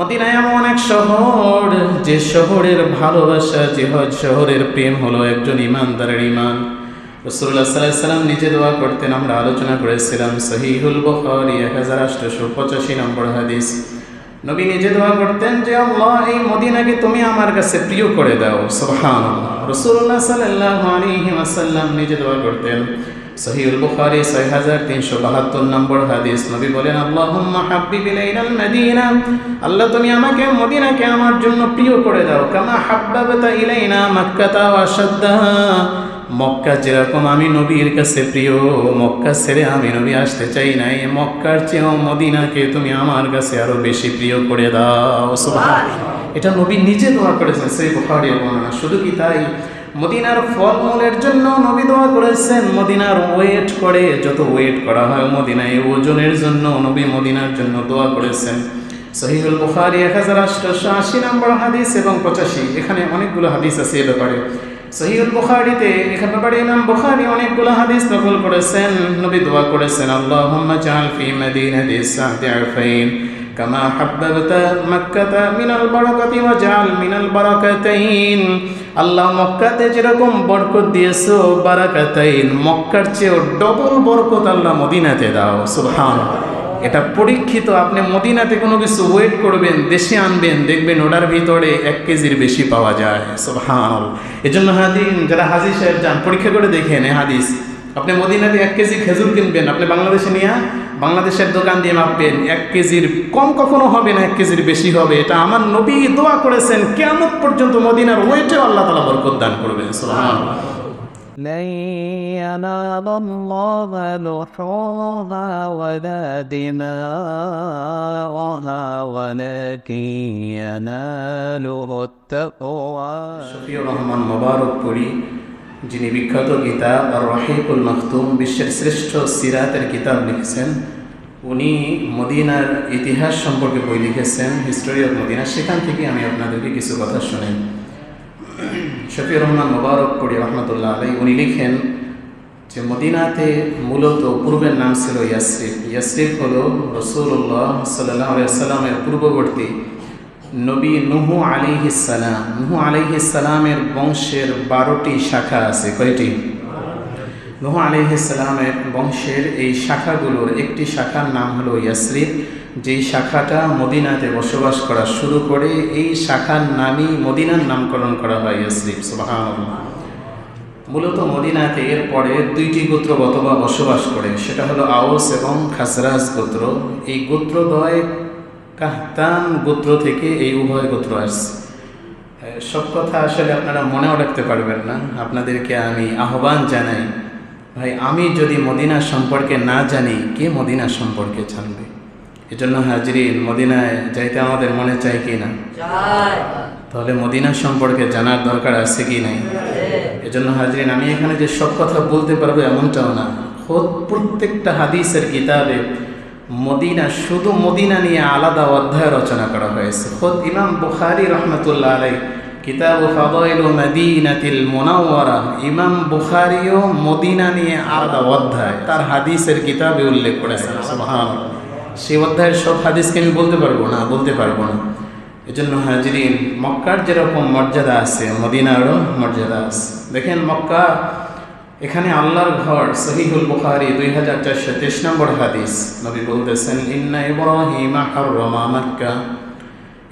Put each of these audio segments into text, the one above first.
মদিনায় এমন এক শহর, যে শহরের ভালোবাসা, যে হজ শহরের প্রেম হলো একজন ইমানদারের ইমান। রসুল্লাহ সাল্লাহ সাল্লাম নিজে দোয়া করতেন, আমরা আলোচনা করেছিলাম সহিহুল বখারি এক হাজার আটশোশো পঁচাশি নম্বর হাদিস। নবী নিজে দোয়া করতেন যে, আল্লাহ, এই মদিনাকে তুমি আমার কাছে প্রিয় করে দাও। সুবহান রসুল্লাহ সাল্লাহ আলাইহি ওয়াসাল্লাম নিজে দোয়া করতেন সহিউল বুখারী ছয় হাজার, তিনশো বাহাত্তর নম্বর হাদিস। নবী বলেন, আল্লাহুম্মা হাব্বিব আল্লাহ, তুমি আমাকে মদিনাকে আমার জন্য প্রিয় করে দাও। কামা হাব্বাবতা ইলাইনা মাক্কাতা ওয়া শাদ্দা মক্কা যেরকম আমি নবীর কাছে প্রিয়, মক্কা ছেড়ে আমি নবী আসতে চাই নাই। মক্কার চেয়েও মদিনাকে তুমি আমার কাছে আরও বেশি প্রিয় করে দাও। এটা নবী নিজে দোয়া করেছেন সেই বুখারীর বর্ণনা। শুধু কি তাই? মদিনার ফলমূলের জন্য নবী দোয়া করেছেন, মদিনার ওয়েট করে, যত ওয়েট করা হয় মদিনায়, ওজনের জন্য নবী মদিনার জন্য দোয়া করেছেন। সহিদুল বুখারি, এক হাজার আটশো আশি নম্বর হাদিস এবং পঁচাশি, এখানে অনেকগুলো হাদিস আছে এ ব্যাপারে। সহিউল বুখারিতে এখানে ব্যাপারে ইমাম বুখারি অনেকগুলো হাদিস নকল করেছেন, নবী দোয়া করেছেন আল্লাহ জাল ফি মাদিনাতি সাহতি আরফাইন, কামা হাব্বাবতা মাক্কাতা মিনাল বরকতি ওয়া জাল মিনাল বরকাতাইন। আল্লাহ মক্কাতে যেরকম বরকত দিয়েছ, বারাকাতাইন, মক্কার চেয়েও ডবল বরকত আল্লাহ মদিনাতে দাও সুবহান এটা পরীক্ষিত, আপনি মদিনাতে কোনো কিছু ওয়েট করবেন, দেশে আনবেন, দেখবেন ওটার ভিতরে এক কেজির বেশি পাওয়া যায় সুবহান এজন্য হাদিন, যারা হাজি সাহেব যান, পরীক্ষা করে দেখেন হাদিস। আপনি মদিনাতে এক কেজি খেজুর কিনবেন, আপনি বাংলাদেশে নিয়ে বাংলাদেশের দোকান দিয়ে মাপবেন এক কেজির কম কখনো হবে না এক কেজির বেশি হবে এটা আমার নবী দোয়া করেছেন কেমন পর্যন্ত মদিনার ওয়েটে আল্লাহ তালা বরকত দান করবেন সুবহান لن ينال الله لحومها ولا دماؤها ولكن يناله التقوى শফিউর রহমান মোবারক পুরী যিনি বিখ্যাত কিতাব আর রহিকুল মখতুম বিশ্বের শ্রেষ্ঠ সিরাতের কিতাব লিখেছেন উনি মদিনার ইতিহাস সম্পর্কে বই লিখেছেন হিস্টোরি অফ মদিনা সেখান থেকে আমি আপনাদেরকে কিছু কথা শোনাই শফিউর রহমান মোবারক পুরী রহমতুল্লাহ আলাই উনি লিখেন যে, মদিনাতে মূলত পূর্বের নাম ছিল ইয়াসরিফ। ইয়াসরিফ হল রসুল্লাহ সাল্লাহ সাল্লামের পূর্ববর্তী নবী নুহু আলিহিসালাম নুহু আলিহিসালামের বংশের বারোটি শাখা আছে। কয়টি? নুহু আলিহিসালামের বংশের এই শাখাগুলোর একটি শাখার নাম হলো ইয়াসরিফ। যেই শাখাটা মদিনাতে বসবাস করা শুরু করে এই শাখার নামই মদিনার নামকরণ করা হয় ইয়াসরিফ সুবাহান মূলত মদিনাতে এরপরে দুইটি গোত্র বতবা বসবাস করে, সেটা হলো আওস এবং খাসরাজ গোত্র। এই গোত্রদ্বয় কাহতান গোত্র থেকে এই উভয় গোত্র আসছে। সব কথা আসলে আপনারা মনেও রাখতে পারবেন না। আপনাদেরকে আমি আহ্বান জানাই ভাই আমি যদি মদিনা সম্পর্কে না জানি কে মদিনা সম্পর্কে জানবে? এজন্য হাজরিন মদিনায় যাইতে আমাদের মনে চাই কি না? তাহলে মদিনা সম্পর্কে জানার দরকার আছে কি নাই? এজন্য হাজরিন আমি এখানে যে সব কথা বলতে পারব এমনটাও না। খোদ প্রত্যেকটা হাদিসের কিতাবে মদিনা শুধু মদিনা নিয়ে আলাদা অধ্যায় রচনা করা হয়েছে। খোদ ইমাম বুখারি রহমতুল্লাহ আলাই কিতাব ফাদাইল মদিনাতিল মোনাওয়ারা। ইমাম বুখারিও মদিনা নিয়ে আলাদা অধ্যায়। তার হাদিসের কিতাবে উল্লেখ করেছেন। সুবহান সেই অধ্যায়ের সব হাদিসকে আমি বলতে পারব না, বলতে পারব না। এজন্য হাজিরিন, মক্কার যেরকম মর্যাদা আছে, মদিনারও মর্যাদা আছে। দেখেন মক্কা, এখানে আল্লাহর ঘর, সহিহুল বুখারি দুই হাজার চারশো তেইশ নম্বর হাদিস। নবী বলতেছেন, ইন্না ইব্রাহিম হাররমা মক্কা।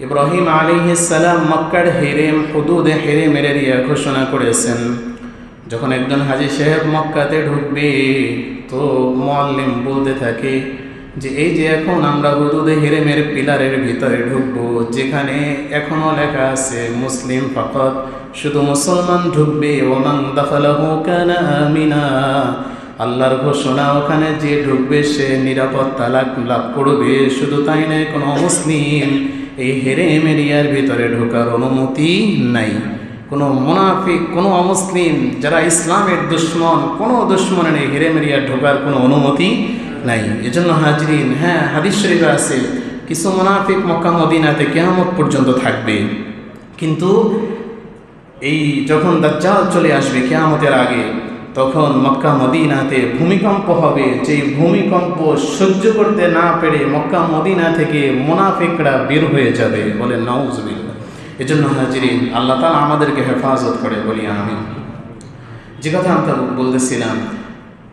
ইব্রাহিম আলাইহিস সালাম মক্কার হেরেম, হুদুদে হেরেমের এরিয়া ঘোষণা করেছেন। যখন একজন হাজি সাহেব মক্কাতে ঢুকবে, তো মোয়াল্লিম বলতে থাকে যে, এই যে এখন আমরা হুদুদে হেরেমের পিলারের ভিতরে ঢুকবো, যেখানে এখনও লেখা আছে, মুসলিম ফকত শুধু মুসলমান ঢুকবে, ওমান দখলাহু কানা আমিনা। আল্লাহর ঘোষণা, ওখানে যে ঢুকবে সে নিরাপত্তা লাভ করবে, শুধু তাই নয়, কোনো মুসলিম এই হেরেম এরিয়ার ভিতরে ঢোকার অনুমতি নাই। কোনো মুনাফিক, কোনো অমুসলিম, যারা ইসলামের দুশ্মন, কোনো দুশ্মনের এই হেরেম এরিয়ার ঢোকার কোনো অনুমতি নাই। এজন্য হাজরিন হ্যাঁ হাদিস শরীফে আছে, কিছু মুনাফিক মক্কা মদিনাতে কেয়ামত পর্যন্ত থাকবে। কিন্তু এই যখন দাজ্জাল চলে আসবে কেয়ামতের আগে তখন মক্কা মদিনাতে ভূমিকম্প হবে। যেই ভূমিকম্প সহ্য করতে না পেরে মক্কা মদিনা থেকে মোনাফিকরা বের হয়ে যাবে বলে নাউজবিল্লা এজন্য হাজিরিন, আল্লাহ তালা আমাদেরকে হেফাজত করে, বলি আমি যে কথা আমরা বলতেছিলাম,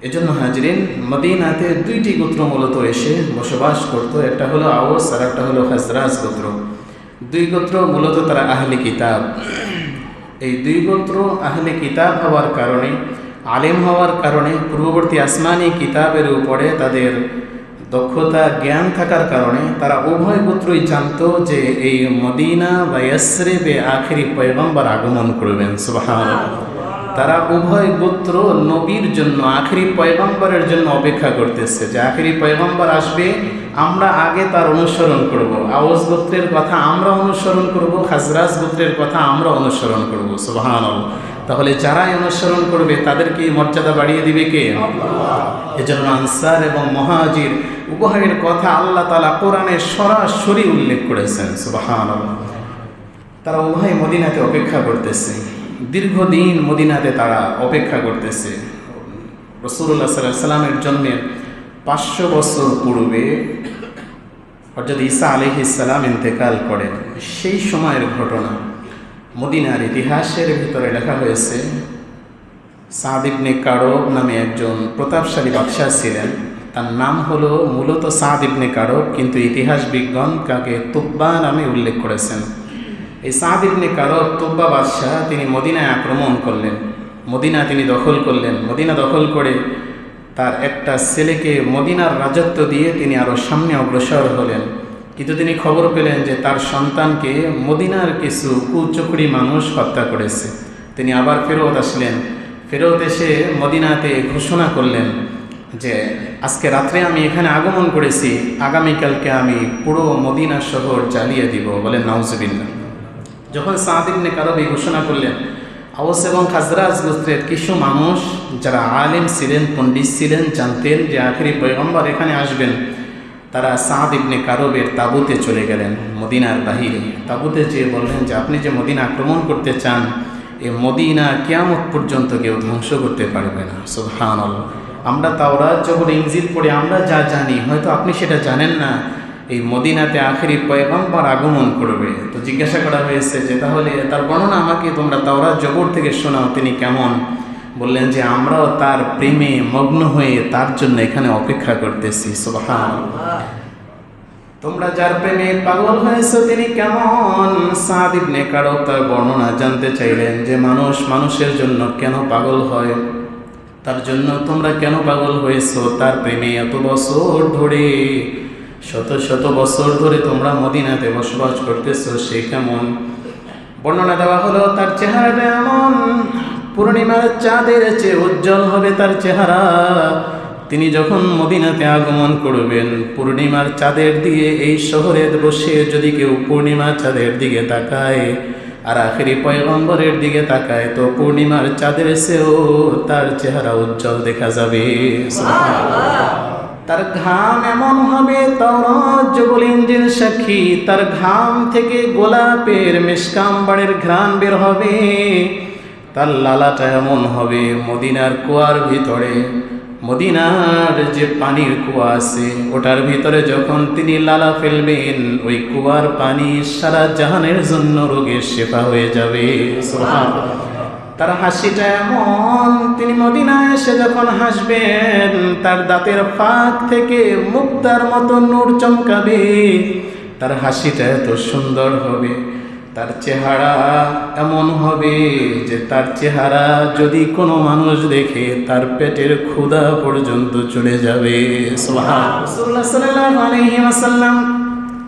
এজন্য হাজরিন, মদিনাতে দুইটি গোত্র মূলত এসে বসবাস করত। একটা হলো আওস আর একটা হলো হাজরাজ গোত্র। দুই গোত্র মূলত তারা আহলে কিতাব। এই দুই গোত্র আহলে কিতাব হওয়ার কারণে আলেম হওয়ার কারণে পূর্ববর্তী আসমানি কিতাবের উপরে তাদের দক্ষতা, জ্ঞান থাকার কারণে তারা উভয় পুত্রই জানতো যে এই মদিনা বা ইয়াসরিবে আখেরি পয়গম্বর আগমন করবেন। সুবাহান তারা উভয় গোত্র নবীর জন্য, আখেরি পয়গম্বরের জন্য অপেক্ষা করতেছে যে আখেরি পয়গম্বর আসবে, আমরা আগে তার অনুসরণ করব। আওয়াজ গোত্রের কথা আমরা অনুসরণ করব হাজরাজ গোত্রের কথা আমরা অনুসরণ করব। সুবাহান তাহলে যারাই অনুসরণ করবে তাদেরকে মর্যাদা বাড়িয়ে দিবে কে? এজন্য আনসার এবং মহাজির উভয়ের কথা আল্লাহ তালা কোরআনে সরাসরি উল্লেখ করেছেন সুবাহান তারা উভয় মদিনাতে অপেক্ষা করতেছে। দীর্ঘদিন মদিনাতে তারা অপেক্ষা করতেছে। রসুল্লাহ সাল্লাহ সাল্লামের জন্মের পাঁচশো বছর পূর্বে অর্থাৎ ঈসা আলহ ইসালাম ইন্তেকাল করেন। সেই সময়ের ঘটনা। মদিনার ইতিহাসের ভিতরে লেখা হয়েছে সাদিবনে কারব নামে একজন প্রতাপশালী বাদশাহ ছিলেন। তার নাম হলো মূলত সাদিবনে কারব, কিন্তু ইতিহাস বিজ্ঞান কাকে তুব্বা নামে উল্লেখ করেছেন। এই সাদ ইবনে কারব, তুব্বা বাদশাহ তিনি মদিনায় আক্রমণ করলেন। মদিনা তিনি দখল করলেন। মদিনা দখল করে তার একটা ছেলেকে মদিনার রাজত্ব দিয়ে তিনি আরও সামনে অগ্রসর হলেন। কিন্তু তিনি খবর পেলেন যে তার সন্তানকে মদিনার কিছু কুচকড়ি মানুষ হত্যা করেছে। তিনি আবার ফেরত আসলেন। ফেরত এসে মদিনাতে ঘোষণা করলেন যে, আজকে রাত্রে আমি এখানে আগমন করেছি। আগামীকালকে আমি পুরো মদিনা শহর জ্বালিয়ে দিব। বলেন নাউজবিল্লা যখন সাদিবনে কারব ঘোষণা করলেন আওস এবং খাজরাজ গোত্রের কিছু মানুষ যারা আলেম ছিলেন, পণ্ডিত ছিলেন, জানতেন যে আখেরি পয়গম্বর এখানে আসবেন। তারা সাদ ইবনে কারবের তাবুতে চলে গেলেন, মদিনার বাহিরে। তাবুতে যেয়ে বললেন যে, আপনি যে মদিনা আক্রমণ করতে চান, এ মদিনা কেয়ামত পর্যন্ত কেউ ধ্বংস করতে পারবে না। সুবহান আমরা তাওরাত যখন ইংজিল পড়ে, আমরা যা জানি, হয়তো আপনি সেটা জানেন না, এই মদিনাতে আখেরি পয়গম্বর আগমন করবে। তো জিজ্ঞাসা করা হয়েছে যে, তাহলে তার বর্ণনা আমাকে তোমরা তাওরা জগৎ থেকে শোনাও, তিনি কেমন? বললেন যে, আমরাও তার প্রেমে মগ্ন হয়ে তার জন্য এখানে অপেক্ষা করতেছি। সোহান তোমরা যার প্রেমে পাগল হয়েছো, তিনি কেমন? সাদিবনে কারও তার বর্ণনা জানতে চাইলেন যে, মানুষ মানুষের জন্য কেন পাগল হয়? তার জন্য তোমরা কেন পাগল হয়েছো? তার প্রেমে এত বছর ধরে, শত শত বছর ধরে তোমরা মদিনাতে বসবাস করতেছো, সে কেমন? বর্ণনা দেওয়া হলো, তার চেহারাটা এমন পূর্ণিমার চাঁদের চেয়ে উজ্জ্বল হবে তার চেহারা। তিনি যখন মদিনাতে আগমন করবেন, পূর্ণিমার চাঁদের দিয়ে এই শহরে বসে যদি কেউ পূর্ণিমার চাঁদের দিকে তাকায় আর আখেরি পয়গম্বরের দিকে তাকায়, তো পূর্ণিমার চাঁদের চেয়েও তার চেহারা উজ্জ্বল দেখা যাবে। তার ঘাম এমন হবে তরজ্জবুল ইঞ্জিন সাক্ষী। তার ঘাম থেকে গোলাপের মেশকাম্বারের ঘ্রাণ বের হবে। তার লালাটা এমন হবে, মদিনার কুয়ার ভিতরে। মদিনার যে পানির কুয়া আছে, ওটার ভিতরে যখন তিনি লালা ফেলবেন, ওই কুয়ার পানি সারা জাহানের জন্য রোগের শেফা হয়ে যাবে। তার হাসিটা এমন, তিনি মদিনায় এসে যখন হাসবেন, তার দাঁতের ফাঁক থেকে মুক্তার মতো নূর চমকাবে। তার হাসিটা এত সুন্দর হবে। তার চেহারা এমন হবে যে তার চেহারা যদি কোনো মানুষ দেখে, তার পেটের ক্ষুধা পর্যন্ত চলে যাবে। সোহা সাল্লাম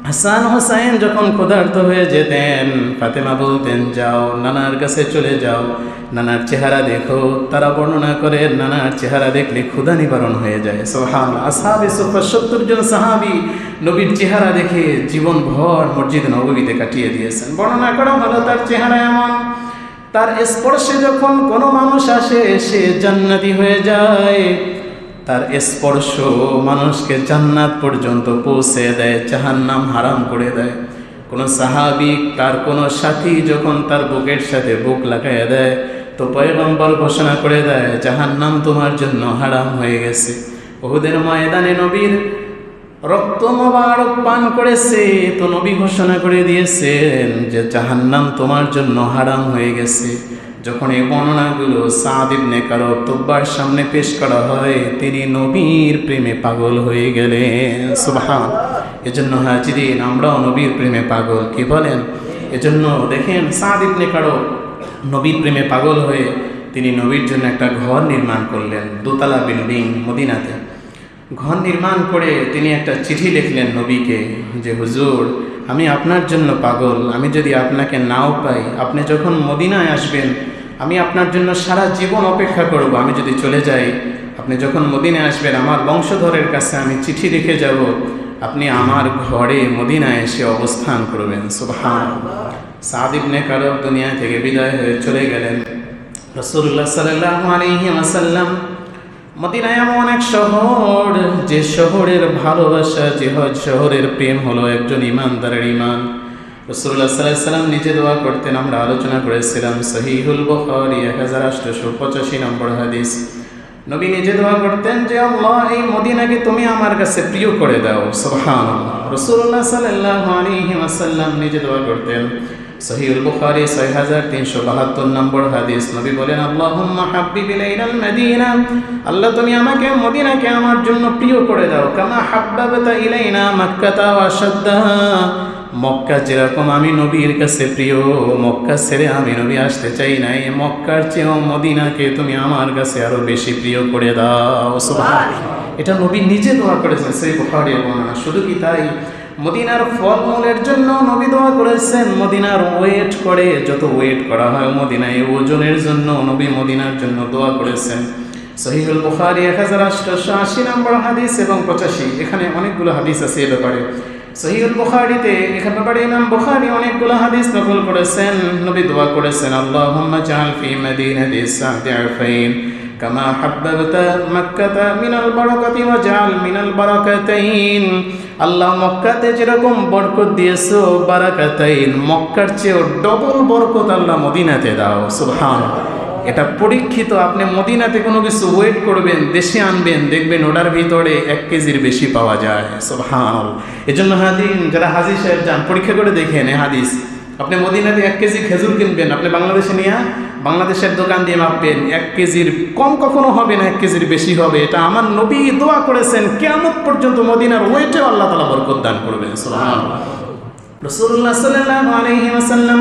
হাসান হোসাইন যখন ক্ষুধার্ত হয়ে যেতেন, ফাতেমা বলতেন, যাও, নানার কাছে চলে যাও। নানার চেহারা দেখো। তারা বর্ণনা করে, নানার চেহারা দেখলে ক্ষুধা নিবারণ হয়ে যায়। সোহান আসাবি সুফা, সত্তর জন সাহাবি নবীর চেহারা দেখে জীবন ভর মসজিদ নবীতে কাটিয়ে দিয়েছেন। বর্ণনা করা হলো, তার চেহারা এমন। তার স্পর্শে যখন কোনো মানুষ আসে, সে জান্নাতি হয়ে যায়। তার স্পর্শ মানুষকে জান্নাত পর্যন্ত পৌঁছে দেয়, জাহান্নাম হারাম করে দেয়। কোনো সাহাবিক তার কোনো সাথী যখন তার বুকের সাথে বুক লাগাইয়া দেয়, তো পয়গম্বর ঘোষণা করে দেয়, জাহান্নাম তোমার জন্য হারাম হয়ে গেছে। ওহুদের ময়দানে নবীর রক্ত মোবারক পান করেছে, তো নবী ঘোষণা করে দিয়েছেন যে জাহান্নাম তোমার জন্য হারাম হয়ে গেছে। যখন এই বর্ণনাগুলো সাদ ইবনে কারও তোব্বার সামনে পেশ করা হয়, তিনি নবীর প্রেমে পাগল হয়ে গেলেন। সুবহান। এজন্য হাজিরিন, আমরাও নবীর প্রেমে পাগল, কি বলেন? এজন্য দেখেন, সাদ ইবনে কারও নবীর প্রেমে পাগল হয়ে তিনি নবীর জন্য একটা ঘর নির্মাণ করলেন, দোতলা বিল্ডিং মদিনাতে। ঘর নির্মাণ করে তিনি একটা চিঠি লিখলেন নবীকে যে, হুজুর, আমি আপনার জন্য পাগল। আমি যদি আপনাকে নাও পাই, আপনি যখন মদিনায় আসবেন আমি আপনার জন্য সারা জীবন অপেক্ষা করব। আমি যদি চলে যাই, আপনি যখন মদিনায় আসবেন, আমার বংশধরের কাছে আমি চিঠি রেখে যাব, আপনি আমার ঘরে মদিনায় এসে অবস্থান করবেন। সুবহান সাদ ইবনে কারব দুনিয়া থেকে বিদায় হয়ে চলে গেলেন। রসুল্লাহ সাল্লাহ আলাইহি ওয়াসাল্লাম মদিনা এমন এক শহর, যে শহরের ভালোবাসা যে হজ শহরের প্রেম হলো একজন ইমানদারের ইমান। রসুল্লাহ সাল্লাহ সাল্লাম নিজে দোয়া করতেন। আমরা আলোচনা করেছিলাম সহিহুল বখরি এক হাজার আটশোশো পঁচাশি নম্বর হাদিস। নবী নিজে দোয়া করতেন যে, আল্লাহ, এই মদিনাকে তুমি আমার কাছে প্রিয় করে দাও। সোহান রসুল্লাহ সাল্লাহ আলাইহি ওয়াসাল্লাম নিজে দোয়া করতেন। সহিউল বুখারী ছয় হাজার তিনশো বাহাত্তর নম্বর হাদিস। নবী বলেন, আল্লাহুম্মা হাব্বিব ইলাইনাল মদিনা। আল্লাহ, তুমি আমাকে মদিনাকে আমার জন্য প্রিয় করে দাও। কামা হাব্বাবতা ইলাইনা মাক্কাতা ওয়া শাদ্দা মক্কা যেরকম আমি নবীর কাছে প্রিয়, মক্কা ছেড়ে আমি নবী আসতে চাই নাই। মক্কার চেয়েও মদিনাকে তুমি আমার কাছে আরও বেশি প্রিয় করে দাও। এটা নবী নিজে দোয়া করেছেন সেই বুখারী বর্ণনা। শুধু কি তাই? মদিনার ফলমূলের জন্য নবী দোয়া করেছেন, মদিনার ওয়েট করে, যত ওয়েট করা হয় মদিনায় ওজনের জন্য নবী মদিনার জন্য দোয়া করেছেন। সহিহুল বুখারি এক হাজার আটশোশো আশি নম্বর হাদিস এবং পঁচাশি। এখানে অনেকগুলো হাদিস আছে এ ব্যাপারে। সহিউল বুখারিতে এখানে বাড়ি ইমাম বুখারি অনেকগুলো হাদিস নকল করেছেন। নবী দোয়া করেছেন, আল্লাহুম্মা জাআল ফি মাদিনাতি সাদিআফাইন কামা হাব্বাবতা মক্কাতা মিনাল বারাকাতি ওয়া জাআল মিনাল বারাকাতাইন। আল্লাহ মক্কাতে যেরকম বরকত দিয়েছ, বারাকাতাইন, মক্কার চেয়েও ডবল বরকত আল্লাহ মদিনাতে দাও। সুবহানাল্লাহ। এটা পরীক্ষিত, আপনি মদিনাতে কোনো কিছু ওয়েট করবেন, দেশে আনবেন, দেখবেন ওটার ভিতরে এক কেজির বেশি পাওয়া যায়। সুবহান এজন্য হাদিন যারা হাজি সাহেব যান, পরীক্ষা করে দেখেন হাদিস। আপনি মদিনাতে এক কেজি খেজুর কিনবেন, আপনি বাংলাদেশে নিয়ে বাংলাদেশের দোকান দিয়ে মাপবেন, এক কেজির কম কখনো হবে না, এক কেজির বেশি হবে। এটা আমার নবী দোয়া করেছেন কেমন পর্যন্ত মদিনার ওয়েটে আল্লাহ তালা বরকত দান করবেন রসুল্লাহ সাল্লাহ আলহি আসাল্লাম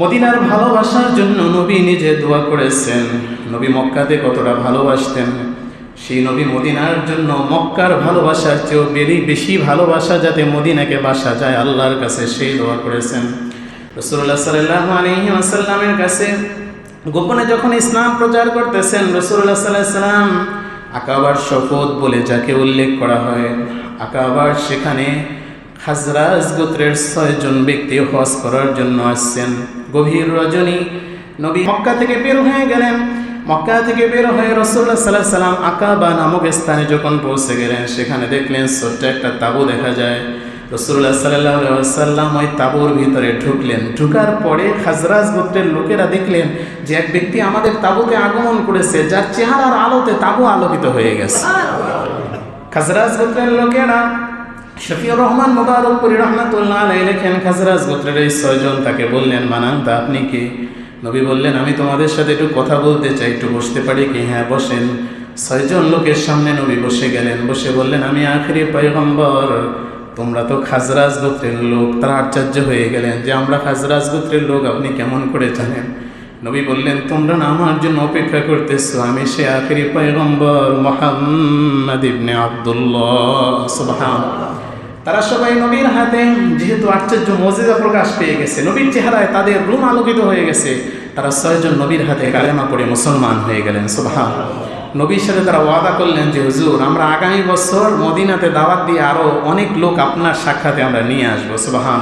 মদিনার ভালোবাসার জন্য নবী নিজে দোয়া করেছেন। নবী মক্কাতে কতটা ভালোবাসতেন। সেই নবী মদিনার জন্য মক্কার ভালোবাসার চেয়েও বেরি, বেশি ভালোবাসা যাতে মদিনাকে বাসা যায়, আল্লাহর কাছে সেই দোয়া করেছেন। রসুল্লাহ সাল্লাহ আসাল্লামের কাছে গোপনে যখন ইসলাম প্রচার করতেছেন রসুল্লাহ সাল্লাহ সাল্লাম আকাবার শপথ বলে যাকে উল্লেখ করা হয়, আকাবার সেখানে খাজরাজ গোত্রের ছয়জন ব্যক্তি হজ করার জন্য আসছেন। গভীর রজনী। নবী মক্কা থেকে বের হয়ে গেলেন। মক্কা থেকে বের হয়ে রসুল্লাহ সাল্লাহ সাল্লাম আকাবা নামক স্থানে যখন পৌঁছে গেলেন সেখানে দেখলেন ছোট্ট একটা তাবু দেখা যায়। রসুল্লাহ সাল্লাহ সাল্লাম ওই তাবুর ভিতরে ঢুকলেন। ঢুকার পরে খাজরাজ গোত্রের লোকেরা দেখলেন যে এক ব্যক্তি আমাদের তাবুতে আগমন করেছে যার চেহারার আলোতে তাবু আলোকিত হয়ে গেছে। খাজরাজ গোত্রের লোকেরা শফিউর রহমান মোবারকপুরি রহমতুল্লাহ আলাই লেখেন, খাজরাজ গোত্রের এই ছয়জন তাকে বললেন, মানান্তা, আপনি কি? নবী বললেন, আমি তোমাদের সাথে একটু কথা বলতে চাই, একটু বসতে পারি কি? হ্যাঁ বসেন। ছয়জন লোকের সামনে নবী বসে গেলেন, বসে বললেন, আমি আখেরি পয়গম্বর। তোমরা তো খাজরাজ গোত্রের লোক। তারা আশ্চর্য হয়ে গেলেন যে, আমরা খাজরাজ গোত্রের লোক, আপনি কেমন করে জানেন? নবী বললেন, তোমরা না আমার জন্য অপেক্ষা করতেছো? আমি সে আখেরি পয়গম্বর মোহাম্মদ ইবনে আব্দুল্লাহ। সুবহান তারা সবাই নবীর হাতে যেহেতু আশ্চর্য মজিদা প্রকাশ পেয়ে গেছে নবীর চেহারায় তাদের রুম আলোকিত হয়ে গেছে তারা ছয়জন নবীর হাতে কালেমা পড়ে মুসলমান হয়ে গেলেন সুবহান। নবীর সাথে তারা ওয়াদা করলেন যে হুজুর আমরা আগামী বছর মদিনাতে দাওয়াত দিয়ে আরও অনেক লোক আপনার সাক্ষাতে আমরা নিয়ে আসব সুবহান।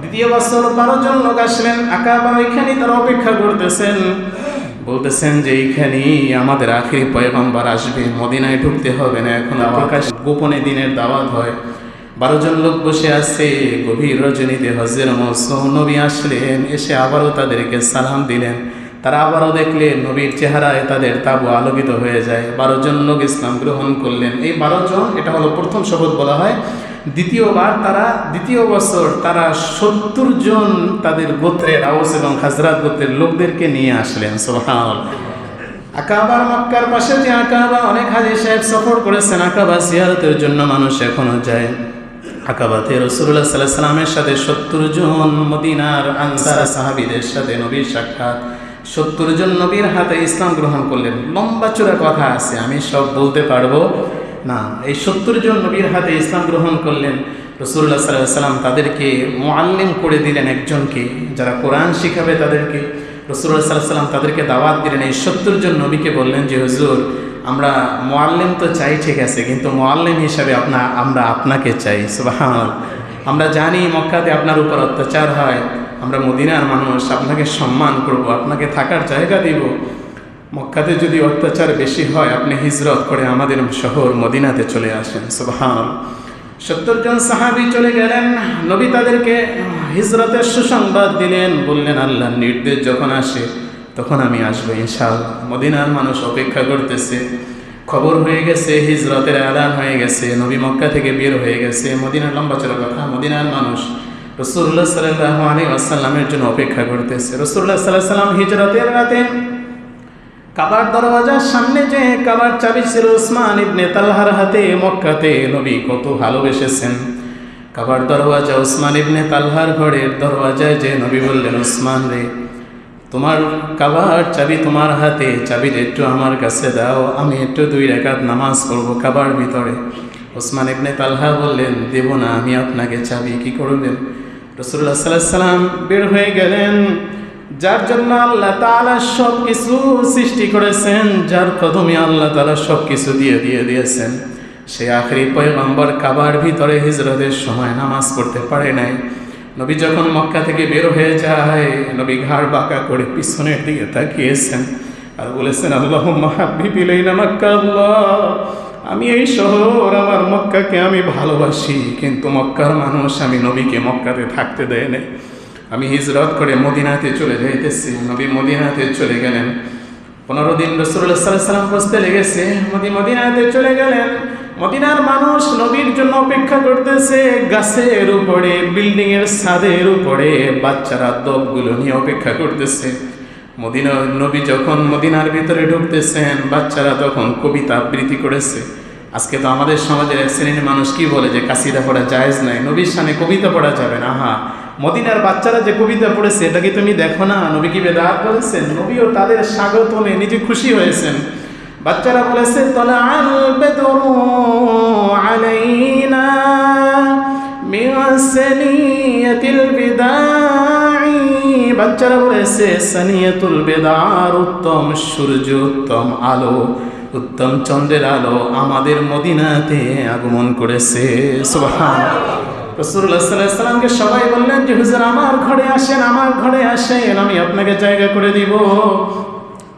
দ্বিতীয় বছর বারো জন লোক আসলেন আকাবা ওইখানেই তারা অপেক্ষা করতেছেন। বলতেছেন যে এইখানেই আমাদের আখিরি পয়গম্বর আসবে মদিনায় ঢুকতে হবে না এখন প্রকাশ গোপনে দিনের দাওয়াত হয়। বারো জন লোক বসে আছে, গভীর রজনীতে হজের মৌসুম। নবী আসলেন, এসে আবারও তাদেরকে সালাম দিলেন। তারা আবারও দেখলে নবীর চেহারায় তাদের তাবু আলোকিত হয়ে যায়। বারো জন লোক ইসলাম গ্রহণ করলেন। এই বারো জন, এটা হলো প্রথম শপথ বলা হয়, দ্বিতীয়বার তারা, দ্বিতীয় বছর তারা সত্তর জন তাদের গোত্রের আউস এবং হাজরাত গোত্রের লোকদেরকে নিয়ে আসলেন সোহান আকাবার মক্কার পাশে যে আকাবা, অনেক হাজি সাহেব সফর করেছেন। আকাবা সিয়ারতের জন্য মানুষ এখনও যায়। আকাবাতে রসুল্লাহ সাল্লাহ সাল্লামের সাথে সত্তর জন মদিনার আনসার সাহাবিদের সাথে নবীর সাক্ষাৎ। সত্তর জন নবীর হাতে ইসলাম গ্রহণ করলেন। লম্বা চূড়া কথা আছে, আমি সব বলতে পারব। না, এই সত্তর জন নবীর হাতে ইসলাম গ্রহণ করলেন। রসুল্লাহ সাল্লাহ সাল্লাম তাদেরকে মোয়াল্লিম করে দিলেন একজনকে। যারা কোরআন শিখাবে তাদেরকে। রসুল্লাহ সাল্লাহ সাল্লাম তাদেরকে দাওয়াত দিলেন। এই সত্তর জন নবীকে বললেন যে, হুজুর আমরা মোয়াল্লেম তো চাই, ঠিক আছে, কিন্তু মোয়াল্লেম হিসাবে আপনা, আমরা আপনাকে চাই সুবাহান আমরা জানি মক্কাতে আপনার উপর অত্যাচার হয়, আমরা মদিনার মানুষ, আপনাকে সম্মান করব, আপনাকে থাকার জায়গা দিব। মক্কাতে যদি অত্যাচার বেশি হয়, আপনি হিজরত করে আমাদের শহর মদিনাতে চলে আসেন সুবাহান সত্তর জন সাহাবি চলে গেলেন, নবী তাদেরকে হিজরতের সুসংবাদ দিলেন, বললেন আল্লাহ নির্দেশ যখন আসে তখন আমি আসব ইনশাআল্লাহ মদিনার মানুষ অপেক্ষা করতেছে। খবর হয়ে গেছে, হিজরতের আদান হয়ে গেছে, নবী মক্কা থেকে বের হয়ে গেছে। মদিনার লম্বা চলা কথা, মদিনার মানুষ রসুল্লাহ সাল্লাহ আলী আসাল্লামের জন্য অপেক্ষা করতেছে। রসুল্লাহ সাল্লাহ সাল্লাম হিজরতের রাতে কাবার দরওয়াজার সামনে যে কাবার চাবি ছিল ওসমান ইবনে তালহার হাতে, মক্কাতে নবী কত ভালোবেসেছেন। কাবার দরওয়াজা ওসমান ইবনে তালহার ঘরের দরওয়াজায় যে নবী বললেন ওসমান রে তোমার কাবার চাবি তোমার হাতে, চাবির একটু আমার কাছে দাও। আমি একটু দুই রেখাত নামাজ পড়ব কাবার ভিতরে। ওসমান ইবনে তালহা বললেন, দেব না, আমি আপনাকে চাবি কি করবেন রসুল্লাহ সাল্লাহ সাল্লাম বের হয়ে গেলেন। যার জন্য আল্লাহ তালা সব কিছু সৃষ্টি করেছেন, যার কদমে আল্লাহ তালা সব কিছু দিয়ে দিয়ে দিয়েছেন। সে আখরি পয়গম্বর কাবার ভিতরে হিজরতের সময় নামাজ পড়তে পারে নাই। নবী যখন মক্কা থেকে বের হয়ে যায়, নবী ঘাড় বাঁকা করে পিছনের দিকে তাকিয়েছেন আর বলেছেন আল্লাহ মাহাবিবিলেইনা মক্কা আল্লাহ। আমি এই শহর, আমার মক্কাকে আমি ভালোবাসি, কিন্তু মক্কার মানুষ আমি নবীকে মক্কাতে থাকতে দেয় নাই। আমি হিজরত করে মদিনাতে চলে যাইতেছি। নবী মদিনাতে চলে গেলেন। পনেরো দিন রসুল্লাহ সাল্লাম বসতে লেগেছে। মোদি মদিনাতে চলে গেলেন। মদিনার মানুষ নবীর জন্য অপেক্ষা করতেছে, গাছের উপরে বিল্ডিং এর ছাদের উপরে, বাচ্চারা দবগুলো নিয়ে অপেক্ষা করতেছে। মদিনা, নবী যখন মদিনার ভিতরে ঢুকতেছেন, বাচ্চারা তখন কবিতা আবৃত্তি করেছে। আজকে তো আমাদের সমাজের এক শ্রেণির মানুষ কি বলে যে কাসিদা পড়া জায়েজ নাই? নবীর সামনে কবিতা পড়া যাবে না। হা মদিনার বাচ্চারা যে কবিতা পড়েছে, এটা কি তুমি দেখো না? নবী কি বেদাত বলেছেন? নবীও তাদের স্বাগতমে নিজে খুশি হয়েছেন। বাচ্চারা বলেছে তলা বাচ্চারা বলেছে, সানিয়াতুল বেদার উত্তম, সূর্য উত্তম আলো, উত্তম চন্দ্রের আলো আমাদের মদিনাতে আগমন করেছে। সুবহান রসুল্লাহ সাল্লাহ সাল্লামকে সবাই বললেন যে, হুজুর, আমার ঘরে আসেন, আমার ঘরে আসেন, আমি আপনাকে জায়গা করে দিব।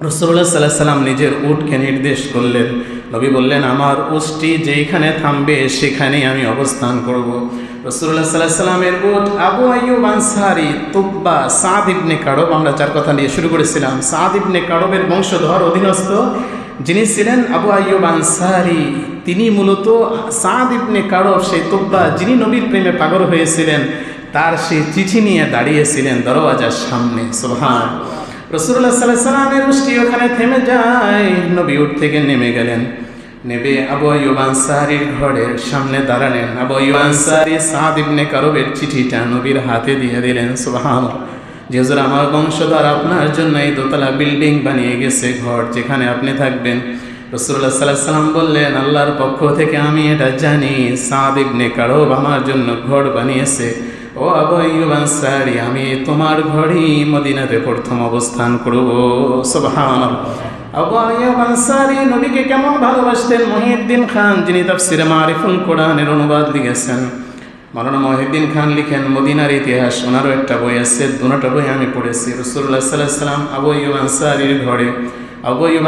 রসুল্লাহ সাল্লাহ সাল্লাম নিজের উটকে নির্দেশ করলেন। নবী বললেন, আমার উটটি যেইখানে থামবে, সেখানেই আমি অবস্থান করব। রসুল্লাহ সাল্লাহ সাল্লামের উট আবু আইয়ুব আনসারি, তুব্বা, সাদ ইবনে কারব, আমরা যার কথা নিয়ে শুরু করেছিলাম। সাদ ইবনে কারবের বংশধর, অধীনস্থ যিনি ছিলেন আবু আইয়ুব আনসারি, তিনি মূলত সাদ ইবনে কারব, সেই তুব্বা, যিনি নবীর প্রেমে পাগল হয়েছিলেন, তার সেই চিঠি নিয়ে দাঁড়িয়েছিলেন দরওয়াজার সামনে। সোহান রসুল্লাহ সাল্লাহ সাল্লামের উষ্টি ওখানে থেমে যায়। নবী উঠ থেকে নেমে গেলেন। নেবে আবু আইয়ুব আনসারির ঘরের সামনে দাঁড়ালেন। আবু আইয়ুব আনসারি সাদ ইবনে কারবের চিঠিটা নবীর হাতে দিয়ে দিলেন। সুবহান যে আমার বংশধর আপনার জন্য এই দোতলা বিল্ডিং বানিয়ে গেছে, ঘর যেখানে আপনি থাকবেন। রসুল্লাহ সাল্লাহ সাল্লাম বললেন, আল্লাহর পক্ষ থেকে আমি এটা জানি, সাদ ইবনে কারব আমার জন্য ঘর বানিয়েছে। ও আবু আইয়ুব আনসারি, আমি তোমার ঘরেই মদিনাতে প্রথম অবস্থান করব। সুবহানাল্লাহ। নবীকে কেমন ভালোবাসতেন? মহিউদ্দিন খান, যিনি তার তাফসিরে মারিফুল কোরআনের অনুবাদ লিখেছেন। মারানা মহিউদ্দিন খান লিখেন, মদিনার ইতিহাস, ওনারও একটা বই আছে, দুটা বই আমি পড়েছি রসুল্লাহ সাল্লাহ সাল্লাম আবু আইয়ুব ঘরে। আবু আইয়ুব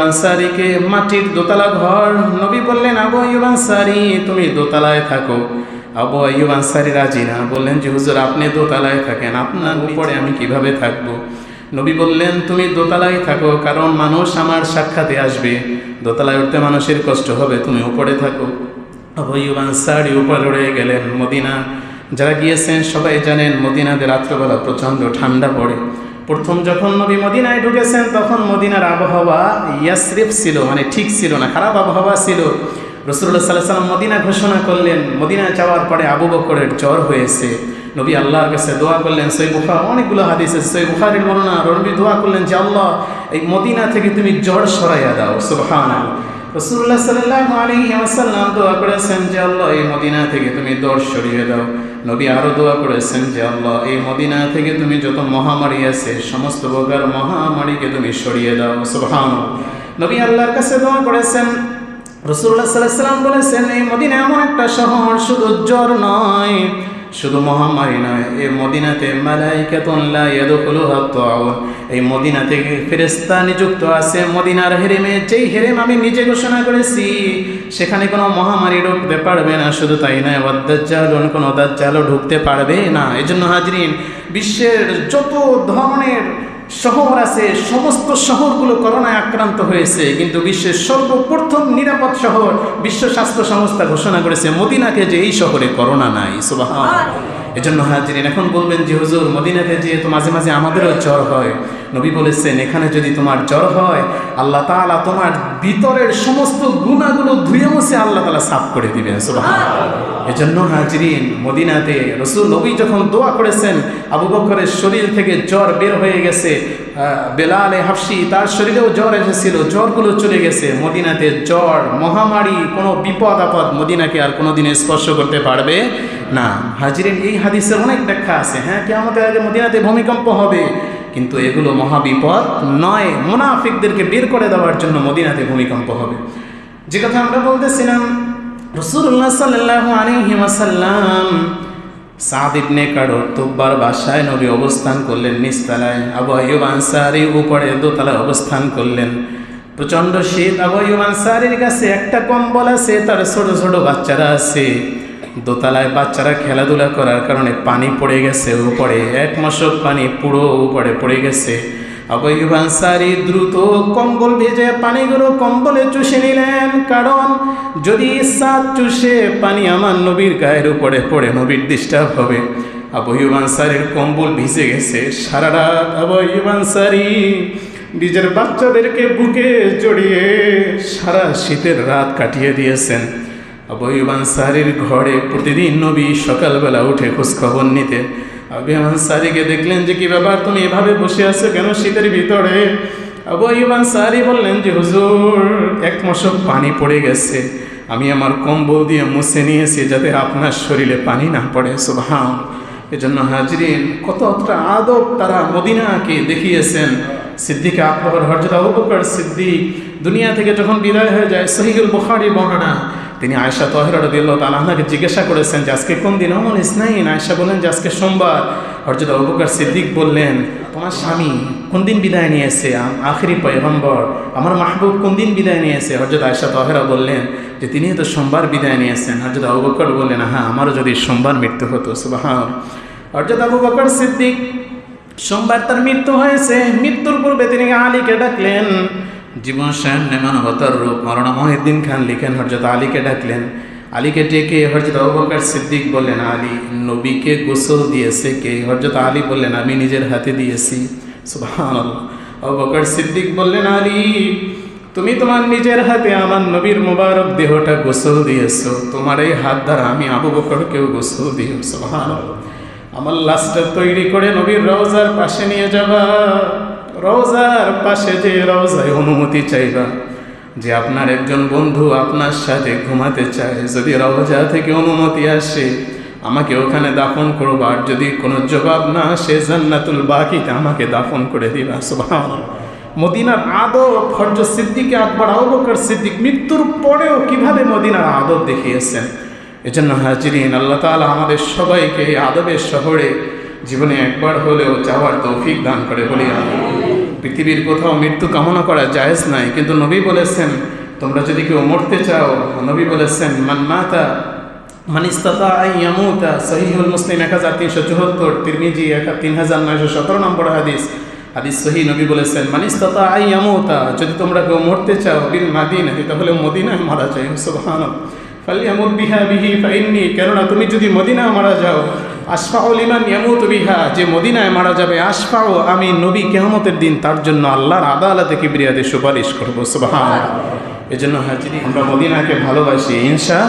মাটির দোতলা ঘর, নবী বললেন, আবু আইয়ুব তুমি দোতলায় থাকো। আবু আইয়ুব আনসারি রাজি না, বললেন যে, হুজুর, আপনি দোতলায় থাকেন, আপনার উপরে আমি কীভাবে থাকব? নবী বললেন, তুমি দোতলায় থাকো, কারণ মানুষ আমার সাক্ষাতে আসবে। দোতলায় উঠতে মানুষের কষ্ট হবে, তুমি উপরে থাকো। আবুয়ুব আনসারি উপরে উড়ে গেলেন মদিনা। যারা গিয়েছেন সবাই জানেন, মদিনাতে রাত্রবেলা প্রচণ্ড ঠান্ডা পড়ে। প্রথম যখন নবী মদিনায় ঢুকেছেন, তখন মদিনার আবহাওয়া ইয়াসরিফ ছিল মানে ঠিক ছিল না, খারাপ আবহাওয়া ছিল। রসুল্লাহ সাল্লাহ সাল্লাম মদিনা ঘোষণা করলেন। মদিনা যাওয়ার পরে আবু বকরের জ্বর হয়েছে। নবী আল্লাহর কাছে দোয়া করলেন সই বুখা অনেকগুলো হাদিস সই বুখারির বর্ণনা নবী দোয়া করলেন যে, আল্লাহ, এই মদিনা থেকে তুমি জ্বর সরাইয়া দাও। সুবহান রসুল্লাহ সাল্লাহ আলী আসাল্লাম দোয়া করেছেন যে, আল্লাহ, এই মদিনা থেকে তুমি জ্বর সরিয়ে দাও। নবী আরও দোয়া করেছেন যে, আল্লাহ, এই মদিনা থেকে তুমি যত মহামারী আছে, সমস্ত প্রকার মহামারীকে তুমি সরিয়ে দাও। সুবহান নবী আল্লাহর কাছে দোয়া করেছেন রসুল্লাহ সাল্লাহ সাল্লাম বলেছেন, এই মদিনা এমন একটা শহর, শুধু জ্বর নয়, শুধু মহামারী নয় এই মদিনাতে মালাইকাতুল্লাহ ইয়াদখুলুহা তাউন এই মদিনা থেকে ফেরেশতা নিযুক্ত আছে, মদিনার হেরেমে, যেই হেরেম আমি নিজে ঘোষণা করেছি, সেখানে কোনো মহামারী ঢুকতে পারবে না, শুধু তাই নয় অদ্দাজ্জাল কোনো দাজ্জালও ঢুকতে পারবে না। এজন্য হাজরিন, বিশ্বের যত ধরনের শহর আছে, সমস্ত শহরগুলো করোনায় আক্রান্ত হয়েছে, কিন্তু বিশ্বের সর্বপ্রথম নিরাপদ শহর বিশ্ব স্বাস্থ্য সংস্থা ঘোষণা করেছে, মদিনাকে যে এই শহরে করোনা নাই সুবাহ এজন্য হাজিরিন এখন বলবেন যে, হুজুর, মদিনাতে যেহেতু মাঝে মাঝে আমাদেরও জ্বর হয়। নবী বলেছেন, এখানে যদি তোমার জ্বর হয়, আল্লাহ তাআলা তোমার ভিতরের সমস্ত গুণাগুলো ধুয়ে মুছে আল্লাহ তালা সাফ করে দিবেন। এজন্য হাজরিন মদিনাতে রসুল, নবী যখন দোয়া করেছেন, আবু বকরের শরীর থেকে জ্বর বের হয়ে গেছে বেলালে হাফসি তার শরীরেও জ্বর এসেছিল, জ্বরগুলো চলে গেছে। মদিনাতে জ্বর, মহামারী, কোনো বিপদ আপদ মদিনাকে আর কোনো দিনে স্পর্শ করতে পারবে না হাজিরেন এই হাদিসের অনেক ব্যাখ্যা আছে হ্যাঁ কি আমাদের আগে মদিনাতে ভূমিকম্প হবে। কিন্তু এগুলো মহাবিপদ নয়, মোনাফিকদেরকে বের করে দেওয়ার জন্য মদিনাতে ভূমিকম্প হবে। যে কথা আমরা বলতেছিলাম রসুল্লাহ সাল্লাহ আলহি ওয়াসাল্লাম সাদ ইবনে কারও তুব্বার বাসায় নবী অবস্থান করলেন নিস্তালায় আবু আইয়ুব আনসারি উপরে দোতলায় অবস্থান করলেন। প্রচণ্ড শীত, আবু আইয়ুব আনসারির কাছে একটা কম্বল আছে, তার ছোট ছোট বাচ্চারা আছে। দোতলায় বাচ্চারা খেলাধুলা করার কারণে পানি পড়ে গেছে উপরে। এক মশক পানি পুরো উপরে পড়ে গেছে। আবু আনসারি দ্রুত কম্বল ভেজে পানিগুলো কম্বলে চুষে নিলেন। কারণ যদি সাত চুষে, পানি আমার নবীর গায়ের উপরে পড়ে, নবীর ডিস্টার্ব হবে। আবু আনসারির কম্বল ভিজে গেছে। সারা রাত আবু আনসারি নিজের বাচ্চাদেরকে বুকে জড়িয়ে সারা শীতের রাত কাটিয়ে দিয়েছেন। আবু আনসারির ঘরে প্রতিদিন নবী সকালবেলা উঠে খোঁজখবর নিতে আবু আনসারিকে দেখলেন যে, কি ব্যাপার? তুমি এভাবে বসে আছো কেন শীতের ভিতরে? আবু আনসারি বললেন যে, হুজুর, এক মশক পানি পড়ে গেছে। আমি আমার কম্বল দিয়ে মুছে নিয়েছি যাতে আপনার শরীরে পানি না পড়ে। সুবহান। এজন্য হাজরিন, কতটা আদব তারা মদিনাকে দেখিয়েছেন। সিদ্দিক আকবর হরজত আবু বকর সিদ্দিক দুনিয়া থেকে যখন বিদায় হয়ে যায় সহিগুল বুখারি বর্ণনা তিনি আয়সা তহেরা রদিল্লাহ তালাহনাকে জিজ্ঞাসা করেছেন যে, আজকে কোন দিন? অমল ইসনাইন? আয়সা বললেন যে, আজকে সোমবার। হরজত অবুকার সিদ্দিক বললেন, তোমার স্বামী কোন দিন বিদায় নিয়েছে? আখরি পয়গম্বর, আমার মাহবুব কোন দিন বিদায় নিয়েছে? হরজত আয়সা তহেরা বললেন, যে, তিনি তো সোমবার বিদায় নিয়েছেন। হরজত আবু বকর বললেন হ্যাঁ আমারও যদি সোমবার মৃত্যু হতো, সুবাহান। হরজত আবু বকর সিদ্দিক, সোমবার তার মৃত্যু হয়েছে। মৃত্যুর পূর্বে তিনি আলীকে ডাকলেন। জীবন সামনে মানবতার রূপ। মরণা মহিদ্দিন খান লিখেন হরজত আলীকে ডাকলেন। আলীকে ডেকে হরজত অবকার সিদ্দিক বললেন, আলী, নবীকে গোসল দিয়েছে কে? হরজত আলী বললেন, আমি নিজের হাতে দিয়েছি। সুবহান অবকার সিদ্দিক বললেন, আলী, তুমি তোমার নিজের হাতে আমার নবীর মোবারক দেহটা গোসল দিয়েছ। তোমার এই হাত দ্বারা আমি আবু বকরকেও গোসল সুবহান আমার লাশটা তৈরি করে নবীর রওজার পাশে নিয়ে যাবা। রওজার পাশে যে রওজায় অনুমতি চাইবা, যে আপনার একজন বন্ধু আপনার সাথে ঘুমাতে চায়, যদি রওজা থেকে অনুমতি আসে, আমাকে ওখানে দাফন করব, আর যদি কোনো জবাব না আসে, জান্নাতুল বাকিতে আমাকে দাফন করে দিবা মদিনার আদব, ফর্জ সিদ্দিকে আকবর আবকর সিদ্দিক মৃত্যুর পরেও কীভাবে মদিনার আদব দেখিয়েছেন? এজন্য হাজিরিন, আল্লাহ তালা আমাদের সবাইকে এই আদবের শহরে জীবনে একবার হলেও যাওয়ার তৌফিক দান করে, বলি আমি পৃথিবীর কোথাও মৃত্যু কামনা করা জায়েজ নাই। কিন্তু নবী বলেছেন, তোমরা যদি কেউ মরতে চাও, নবী বলেছেন, মান মাতা মানিস্তাতা ইয়ামুতা। সহিহুল মুসলিম এক হাজার তিনশো চুয়াত্তর, তিরমিজি এক তিন হাজার নয়শো সতেরো নম্বর হাদিস। হাদিস সহি, নবী বলেছেন মানিস্ততা আই আমতা যদি তোমরা কেউ মরতে চাও, বিল মাদিনাতে, তাহলে মদিনায় মারা যায় ফালিয়ামুত বিহা বিহি ফাইননি কেননা তুমি যদি মদিনায় মারা যাও আশফাউল ইমান ইয়ামুত বিহা, যে মদিনায় মারা যাবে আশফাও আমি নবী কেহমতের দিন তার জন্য আল্লাহর আদালতে কিবরিয়াতে সুপারিশ করব। সুবহান এজন্য হাজিরিন, আমরা মদিনাকে ভালোবাসি ইনশা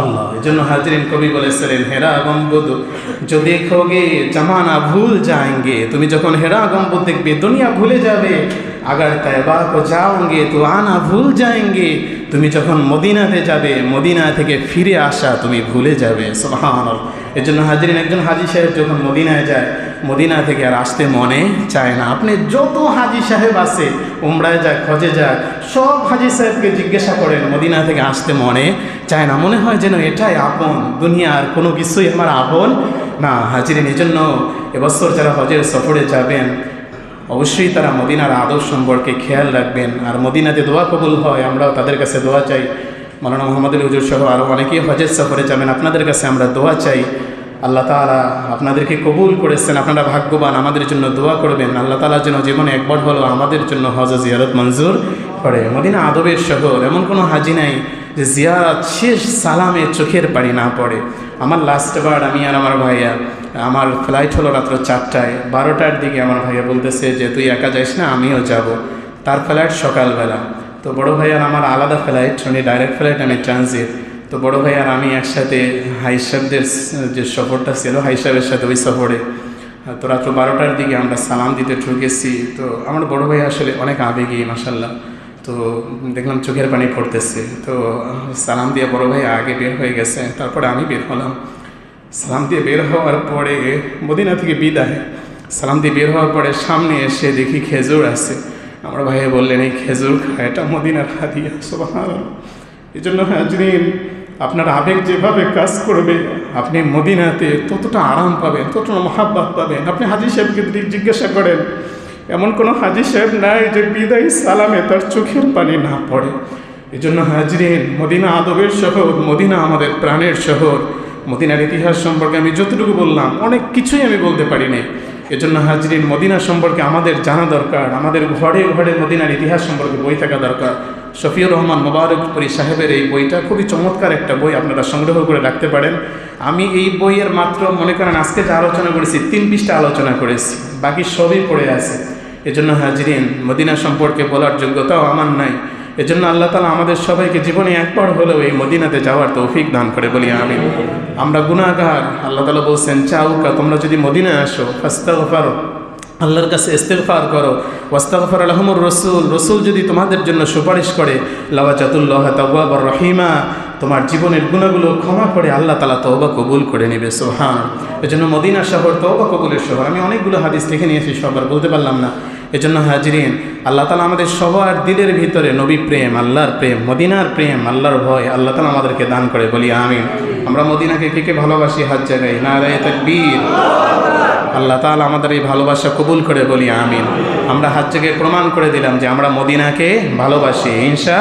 আল্লাহ এজন্য হাজিরিন কবি বলেছিলেন, হেরা গম্বুদ, যদি খোগে জামানা ভুল যায়ঙ্গে তুমি যখন হেরা গম্বুদ দেখবে, দুনিয়া ভুলে যাবে। আগার তাইবা কো যাওঙ্গে, তো আনা ভুল যায়ঙ্গে তুমি যখন মদিনাতে যাবে, মদিনা থেকে ফিরে আসা তুমি ভুলে যাবে। সোহান এজন্য হাজিরিন, একজন হাজি সাহেব যখন মদিনায় যায় মদিনা থেকে আর আসতে মনে চায় না। আপনি যত হাজি সাহেব আছে, উমরায় যাক, হজে যাক, সব হাজি সাহেবকে জিজ্ঞাসা করেন, মদিনা থেকে আসতে মনে চায় না। মনে হয় যেন এটাই আপন, দুনিয়ার কোনো কিছুই আমার আপন না। হাজিরেন, এজন্য এবছর যারা হজের সফরে যাবেন, অবশ্যই তারা মদিনার আদর সম্পর্কে খেয়াল রাখবেন। আর মদিনাতে দোয়া কবুল হয়, আমরাও তাদের কাছে দোয়া চাই। মৌলানা মোহাম্মদুল হুজুর সহ আরও অনেকেই হজের সফরে যাবেন। আপনাদের কাছে আমরা দোয়া চাই আল্লাহ তালা আপনাদেরকে কবুল করেছেন, আপনারা ভাগ্যবান, আমাদের জন্য দোয়া করবেন। আল্লাহ তালা যেন জীবনে একবার হলো আমাদের জন্য হজ জিয়ারত মঞ্জুর করে। মদিনা আদবের শহর, এমন কোনো হাজি নাই যে জিয়ারত শেষ সালামে চোখের পানি না পড়ে। আমার লাস্ট বার আমি আর আমার ভাইয়া, আমার ফ্লাইট হলো রাত্র চারটায়, বারোটার দিকে আমার ভাইয়া বলতেছে যে, তুই একা যাইস না, আমিও যাব। তার ফ্লাইট সকালবেলা। তো বড় ভাইয়ার আমার আলাদা ফ্লাইট উনি ডাইরেক্ট ফ্লাইট আমি ট্রানজিট তো বড় ভাই আর আমি একসাথে হাই সাহেবদের যে সফরটা ছিল হাইসাবের সাথে ওই সফরে। তো রাত্র বারোটার দিকে আমরা সালাম দিতে ঢুকেছি তো আমার বড় ভাই আসলে অনেক আবেগী মাসাল্লাহ তো দেখলাম চোখের পানি পড়তেছে। তো সালাম দিয়ে বড় ভাই আগে বের হয়ে গেছে, তারপরে আমি বের হলাম। সালাম দিয়ে বের হওয়ার পরে মদিনা থেকে বিদায়। সালাম দিয়ে বের হওয়ার পরে সামনে এসে দেখি খেজুর আছে। আমার ভাইয়া বললেন, এই খেজুর খা এটা মদিনার হাদিয়া সোবাহান এই জন্য হাজরিন আপনার আবেগ যেভাবে কাজ করবে, আপনি মদিনাতে ততটা আরাম পাবেন, ততটা মহাব্বাত পাবেন। আপনি হাজি সাহেবকে যদি জিজ্ঞাসা করেন, এমন কোনো হাজি সাহেব নাই যে বিদায় সালামে তার চোখের পানি না পড়ে। এই জন্য হাজরিন, মদিনা আদবের শহর, মদিনা আমাদের প্রাণের শহর। মদিনার ইতিহাস সম্পর্কে আমি যতটুকু বললাম, অনেক কিছুই আমি বলতে পারি নাই এজন্য হাজরিন, মদিনা সম্পর্কে আমাদের জানা দরকার, আমাদের ঘরে ঘরে মদিনার ইতিহাস সম্পর্কে বই থাকা দরকার। শফিউর রহমান মোবারকপুরি সাহেবের এই বইটা খুবই চমৎকার একটা বই আপনারা সংগ্রহ করে রাখতে পারেন। আমি এই বইয়ের মাত্র মনে করেন আজকে যা আলোচনা করেছি, তিন পৃষ্ঠা আলোচনা করেছি, বাকি সবই পড়ে আছে। এজন্য হাজিরিন, মদিনা সম্পর্কে বলার যোগ্যতাও আমার নাই। এজন্য আল্লাহ তালা আমাদের সবাইকে জীবনে একবার হলেও এই মদিনাতে যাওয়ার তৌফিক দান করে বলি আমি আমরা গুণাগার আল্লাহ তালা বলছেন, চাউকা, তোমরা যদি মদিনায় আসো, ফাস্তাগফার। আল্লাহর কাছে ইস্তেগফার করো, ওয়াস্তাগফার আলহমুর রসুল রসুল যদি তোমাদের জন্য সুপারিশ করে, লাওয়াজাতুল্লাহ তাওয়াব রহিমা, তোমার জীবনের গুণাগুলো ক্ষমা করে আল্লাহ তালা তওবা কবুল করে নেবে সোহান এজন্য মদিনা শহর তওবা কবুলের শহর। আমি অনেকগুলো হাদিস লিখে নিয়েছি সবার বলতে পারলাম না। এজন্য হাজরিন, আল্লাহ তালা আমাদের সবার দিলের ভিতরে নবী প্রেম, আল্লাহর প্রেম, মদিনার প্রেম, আল্লাহর ভয়, আল্লাহ তালা আমাদেরকে দান করে, বলি আমিন। আমরা মদিনাকে কে কে ভালোবাসি? হাত জায়গায় না রায় বীর আল্লাহ তালা আমাদের এই ভালোবাসা কবুল করে বলি, আমিন। আমরা হাত থেকে প্রমাণ করে দিলাম যে আমরা মদিনাকে ভালোবাসি, ইনশা